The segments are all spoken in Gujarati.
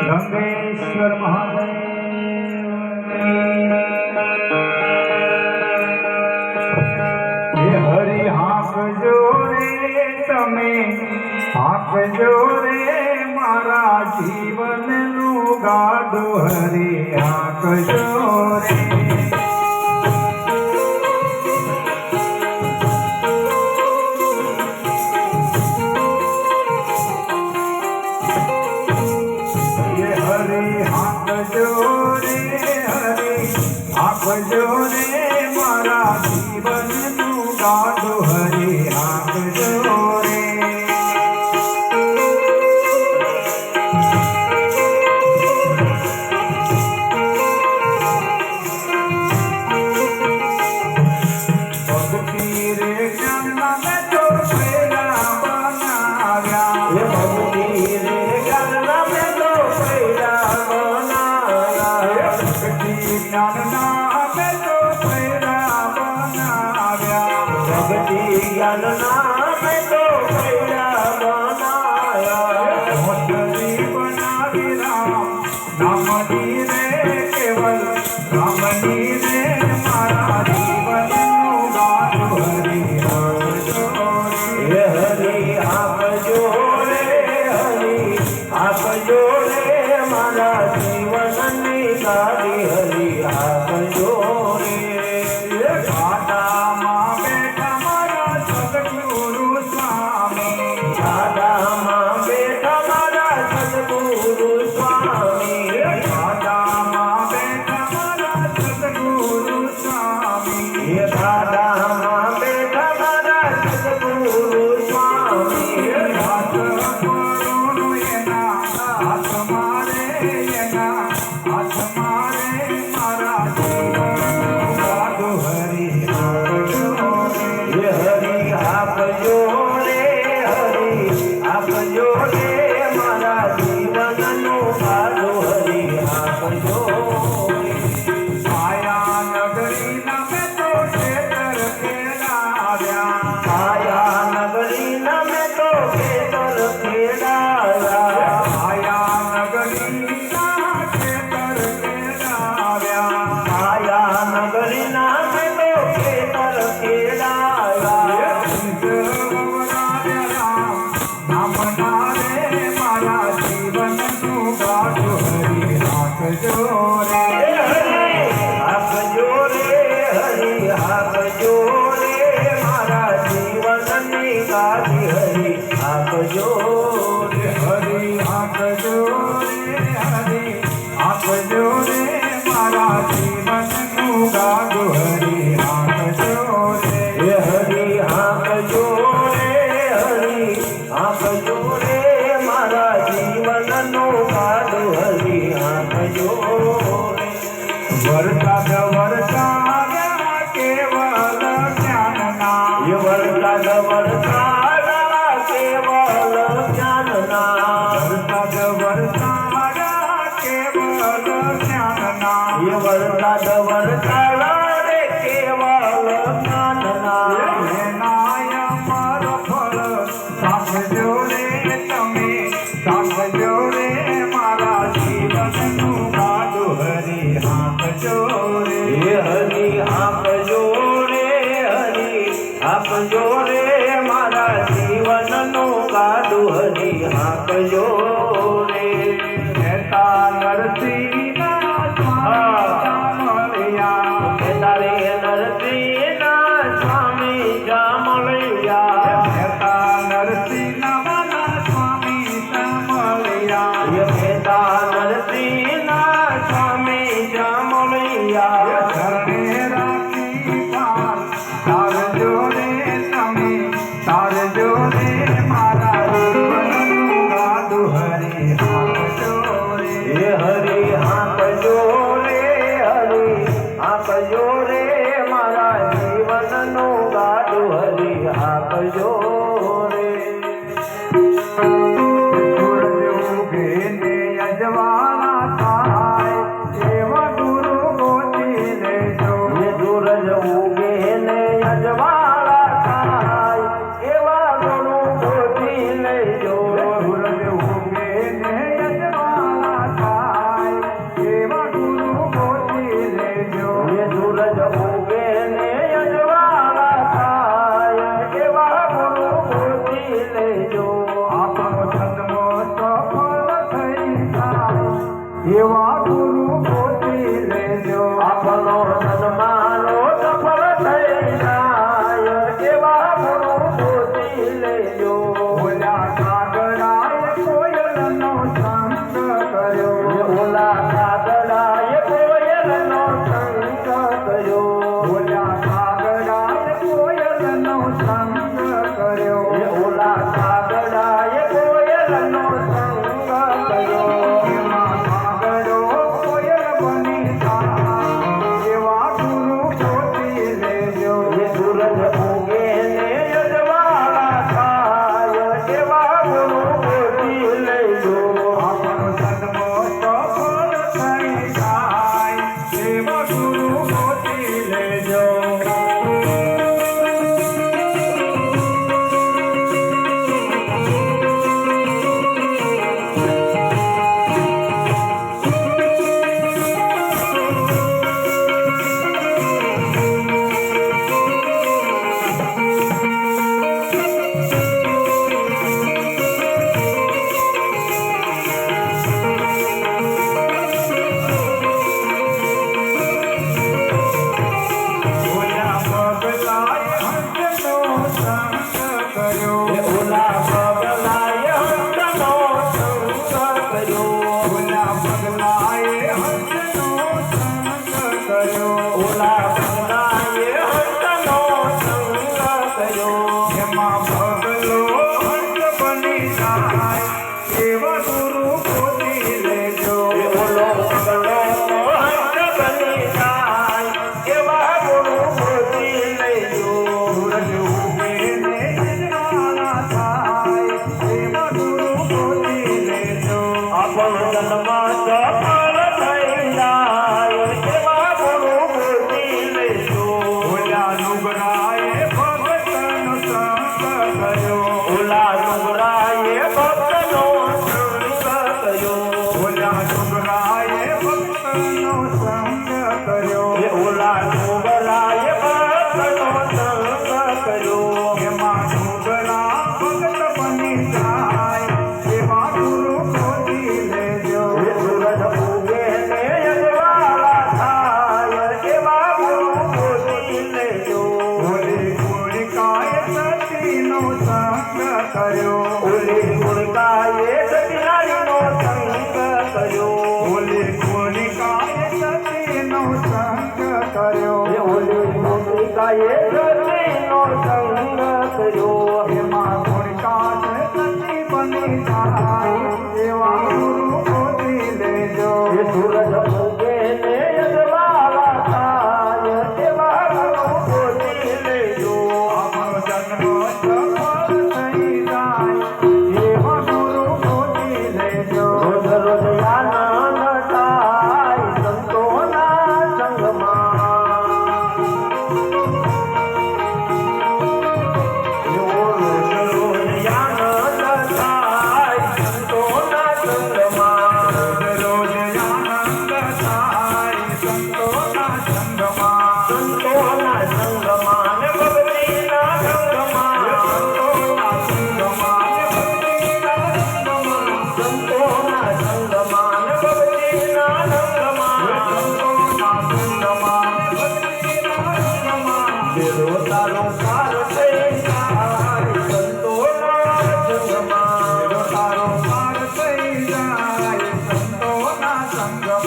ગંગેશ્વર મહાદેવ હરી હાંકજો રે તમે હાંકજો રે મારા જીવનનું ગાડું હરી હાંકજો રે Thank you. Corona.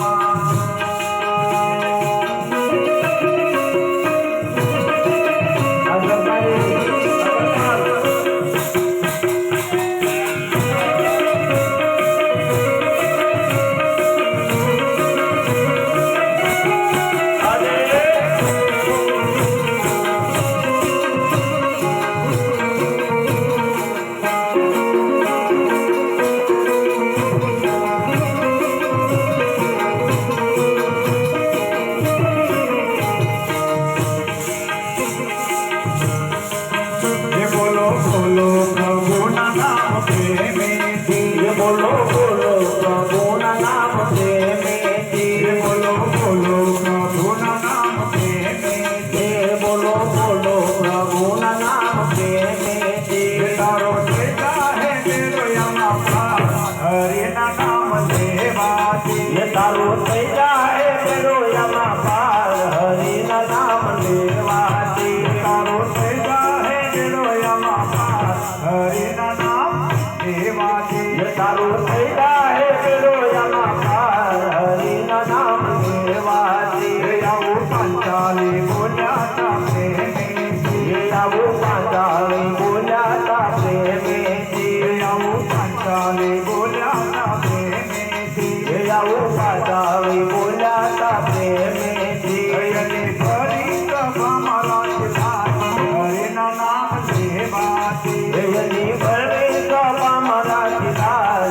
Bye.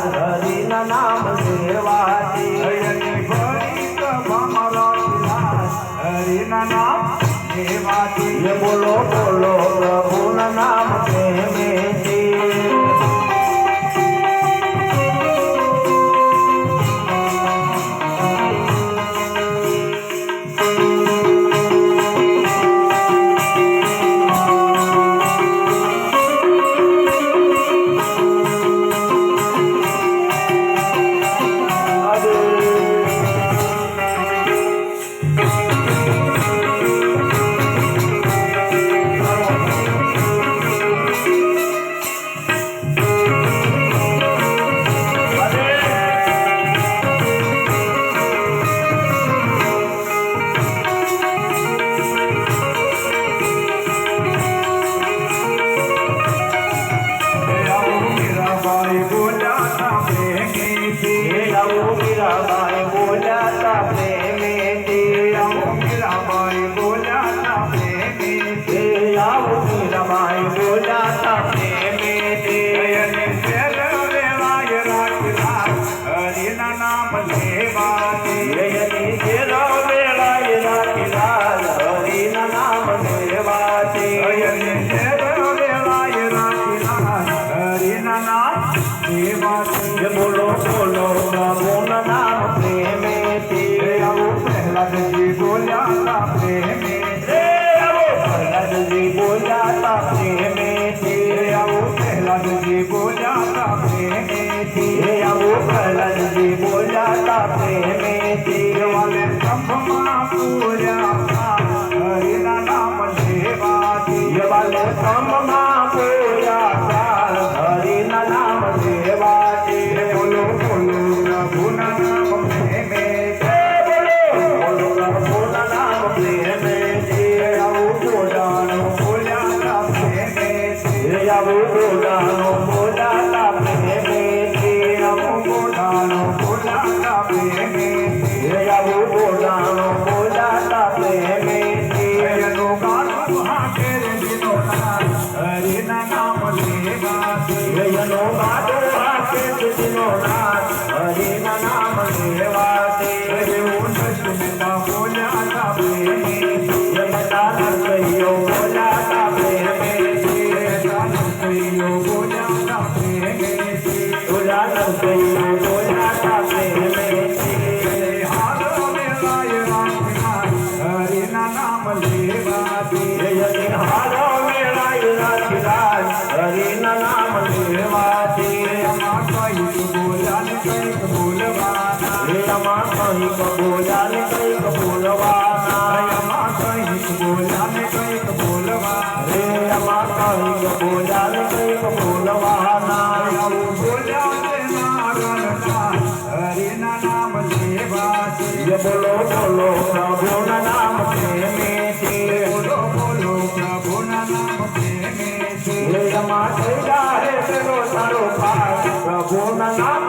Allah. સાધુજી બોલ્યા કાપે eu માં થઈ રે તેનો સારો ભાગ પ્રભુના નામ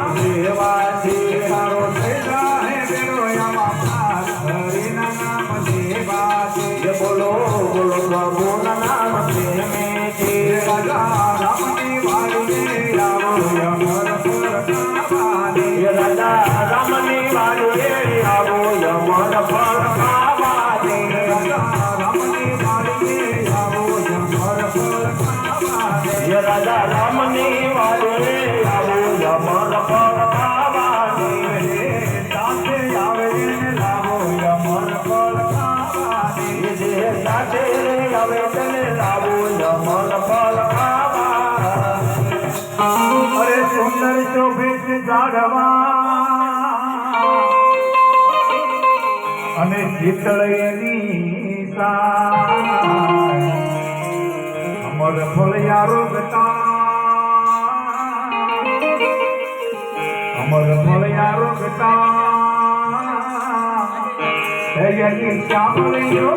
સુંદર શોભિત જાળવા અને શીતળ એની અમર ફળિયા રોગતા. અમર ફળિયા રોગતા. એની ચામડીઓ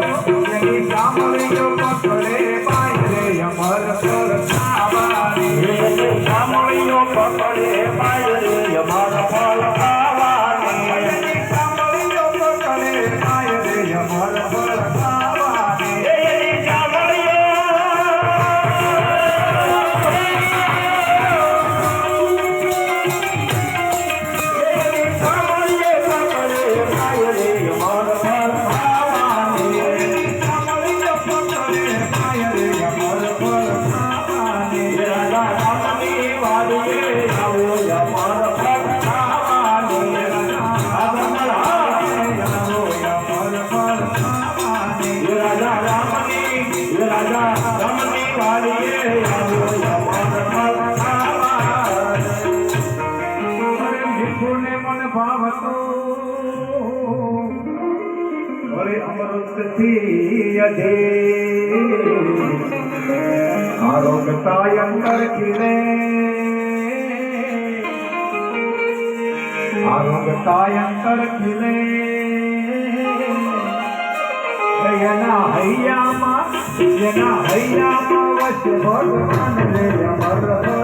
એની ચામડીઓ પકડે બાય રે અમર પર સાવારી সকলে পাইলে નથી આરોગતાય અંતર ખીલે આરોગતાય અંતર ખીલે એના હૈયામાં એના હૈયામાં વચ્ચે ભગવાન રે અમર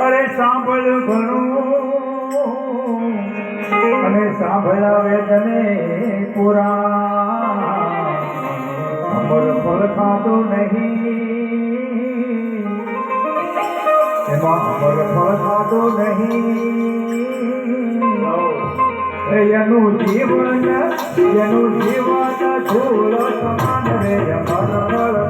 અરે સાંભળ ઘણું અને સાંભળાવે તને પુરા અમર ફળ ખાતો નહીં. એમાં અમર ફળ ખાતો નહીં. એનું જીવન એનું જીવન છોડ સમાન રે. અમર ફળ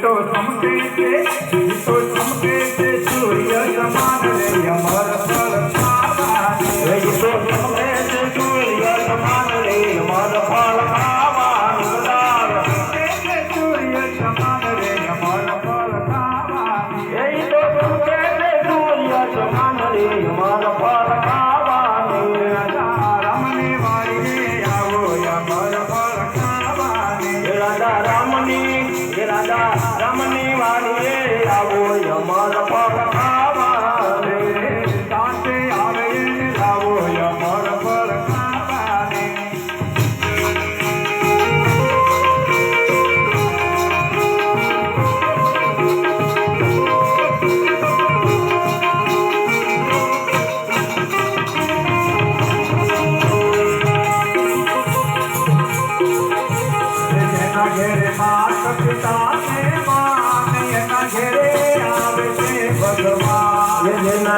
તો સમકે છે તો સમકે છે સૂર્ય સમાન રે અમર પર પાવા રે તો સમકે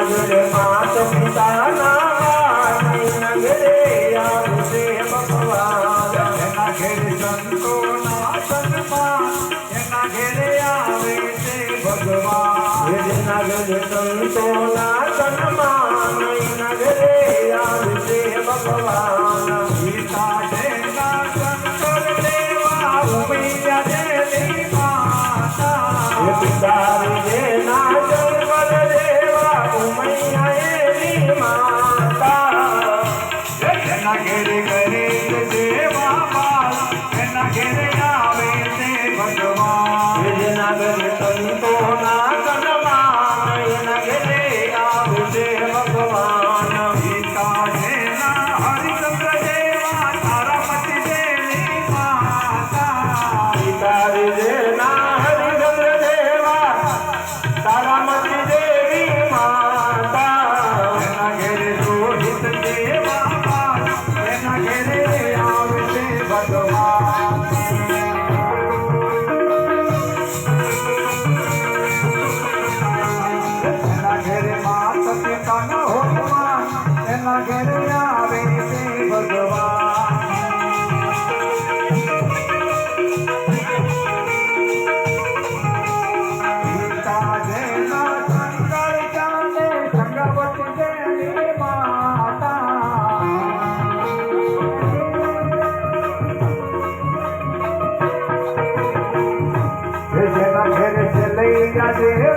ભગવાન Yeah.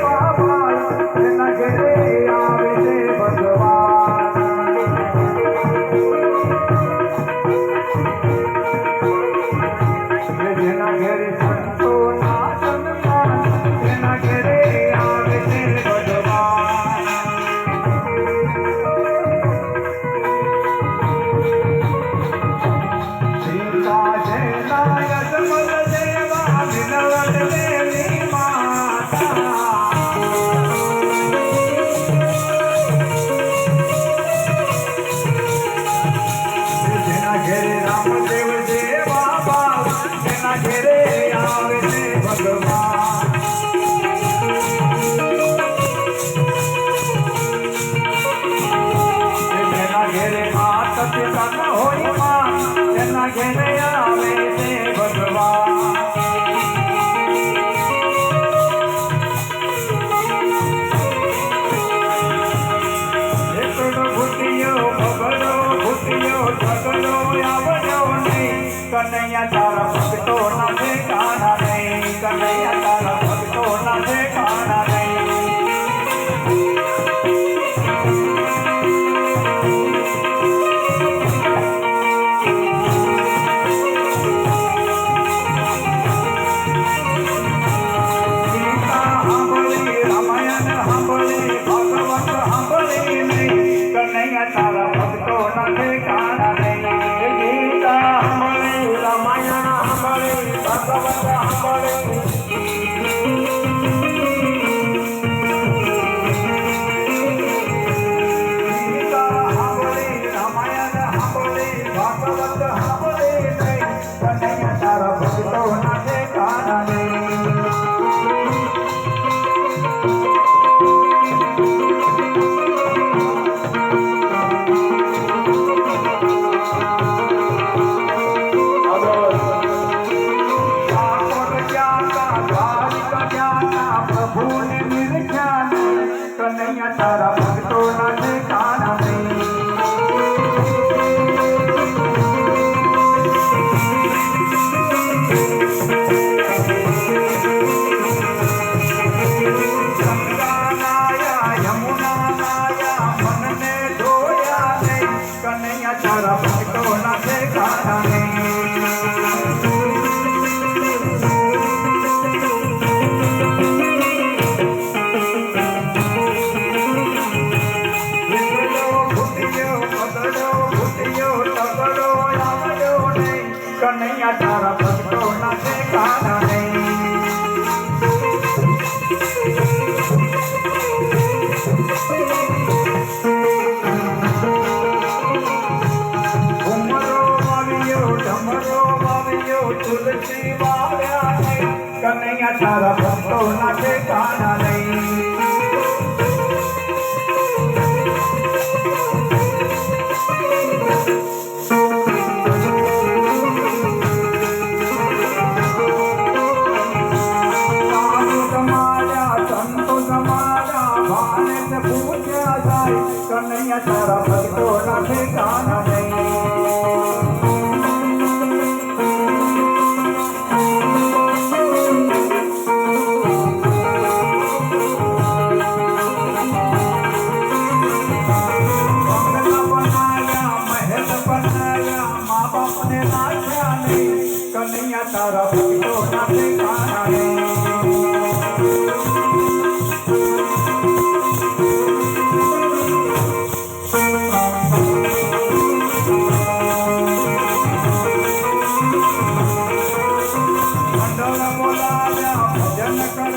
ಜನ ಕರ